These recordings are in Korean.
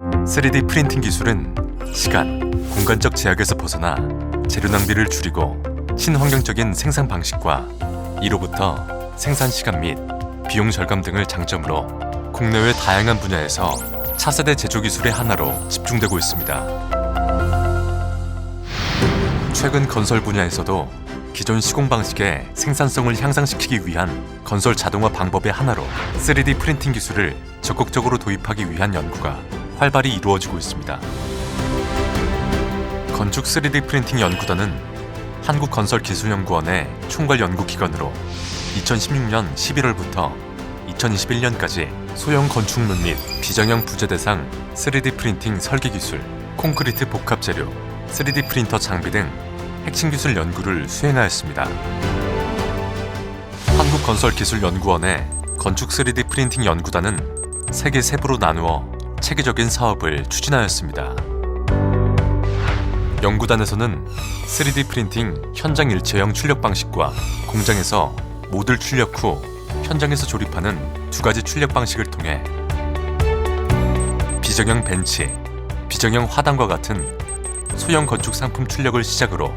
3D 프린팅 기술은 시간, 공간적 제약에서 벗어나 재료 낭비를 줄이고 친환경적인 생산 방식과 이로부터 생산 시간 및 비용 절감 등을 장점으로 국내외 다양한 분야에서 차세대 제조 기술의 하나로 집중되고 있습니다. 최근 건설 분야에서도 기존 시공 방식의 생산성을 향상시키기 위한 건설 자동화 방법의 하나로 3D 프린팅 기술을 적극적으로 도입하기 위한 연구가 활발히 이루어지고 있습니다. 건축 3D 프린팅 연구단은 한국건설기술연구원의 총괄 연구기관으로 2016년 11월부터 2021년까지 소형 건축물 및 비정형 부재 대상 3D 프린팅 설계 기술, 콘크리트 복합 재료, 3D 프린터 장비 등 핵심 기술 연구를 수행하였습니다. 한국건설기술연구원의 건축 3D 프린팅 연구단은 세계 세부로 나누어 체계적인 사업을 추진하였습니다. 연구단에서는 3D 프린팅 현장 일체형 출력 방식과 공장에서 모듈 출력 후 현장에서 조립하는 두 가지 출력 방식을 통해 비정형 벤치, 비정형 화단과 같은 소형 건축 상품 출력을 시작으로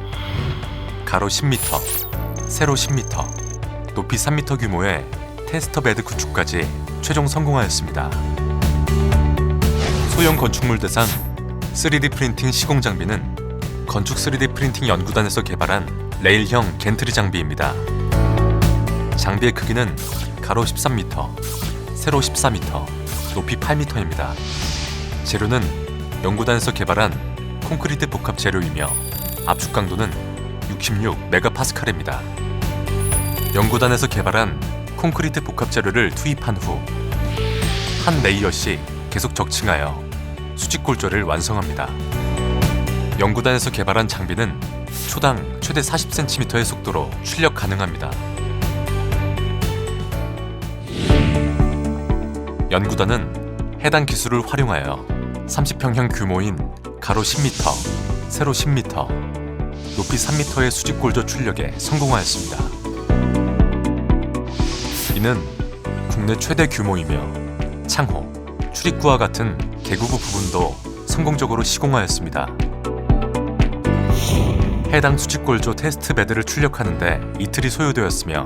가로 10m, 세로 10m, 높이 3m 규모의 테스터 베드 구축까지 최종 성공하였습니다. 소형 건축물 대상 3D 프린팅 시공 장비는 건축 3D 프린팅 연구단에서 개발한 레일형 겐트리 장비입니다. 장비의 크기는 가로 13m, 세로 14m, 높이 8m입니다. 재료는 연구단에서 개발한 콘크리트 복합 재료이며 압축 강도는 66 메가파스칼입니다. 연구단에서 개발한 콘크리트 복합 재료를 투입한 후 한 레이어씩 계속 적층하여 수직 골조를 완성합니다. 연구단에서 개발한 장비는 초당 최대 40cm의 속도로 출력 가능합니다. 연구단은 해당 기술을 활용하여 30평형 규모인 가로 10m, 세로 10m, 높이 3m의 수직 골조 출력에 성공하였습니다. 이는 국내 최대 규모이며 창호, 출입구와 같은 개구부 부분도 성공적으로 시공하였습니다. 해당 수직골조 테스트 베드를 출력하는데 이틀이 소요되었으며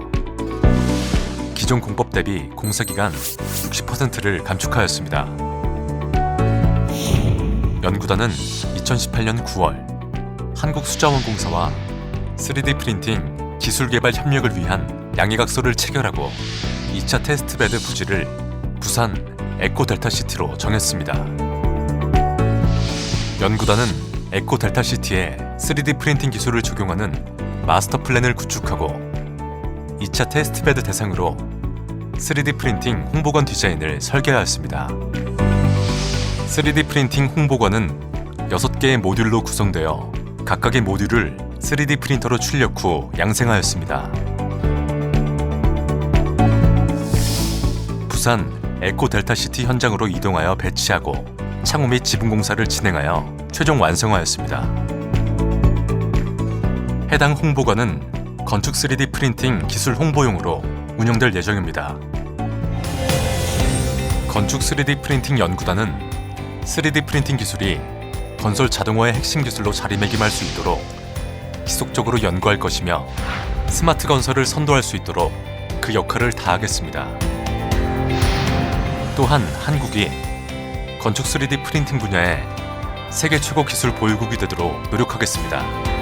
기존 공법 대비 공사 기간 60%를 감축하였습니다. 연구단은 2018년 9월 한국수자원공사와 3D 프린팅 기술 개발 협력을 위한 양해각서를 체결하고 2차 테스트 베드 부지를 부산 에코 델타 시티로 정했습니다. 연구단은 에코 델타 시티에 3D 프린팅 기술을 적용하는 마스터 플랜을 구축하고 2차 테스트 베드 대상으로 3D 프린팅 홍보관 디자인을 설계하였습니다. 3D 프린팅 홍보관은 6개의 모듈로 구성되어 각각의 모듈을 3D 프린터로 출력 후 양생하였습니다. 부산 에코 델타 시티 현장으로 이동하여 배치하고 창호 및 지분 공사를 진행하여 최종 완성하였습니다. 해당 홍보관은 건축 3D 프린팅 기술 홍보용으로 운영될 예정입니다. 건축 3D 프린팅 연구단은 3D 프린팅 기술이 건설 자동화의 핵심 기술로 자리매김할 수 있도록 지속적으로 연구할 것이며 스마트 건설을 선도할 수 있도록 그 역할을 다하겠습니다. 또한 한국이 건축 3D 프린팅 분야에 세계 최고 기술 보유국이 되도록 노력하겠습니다.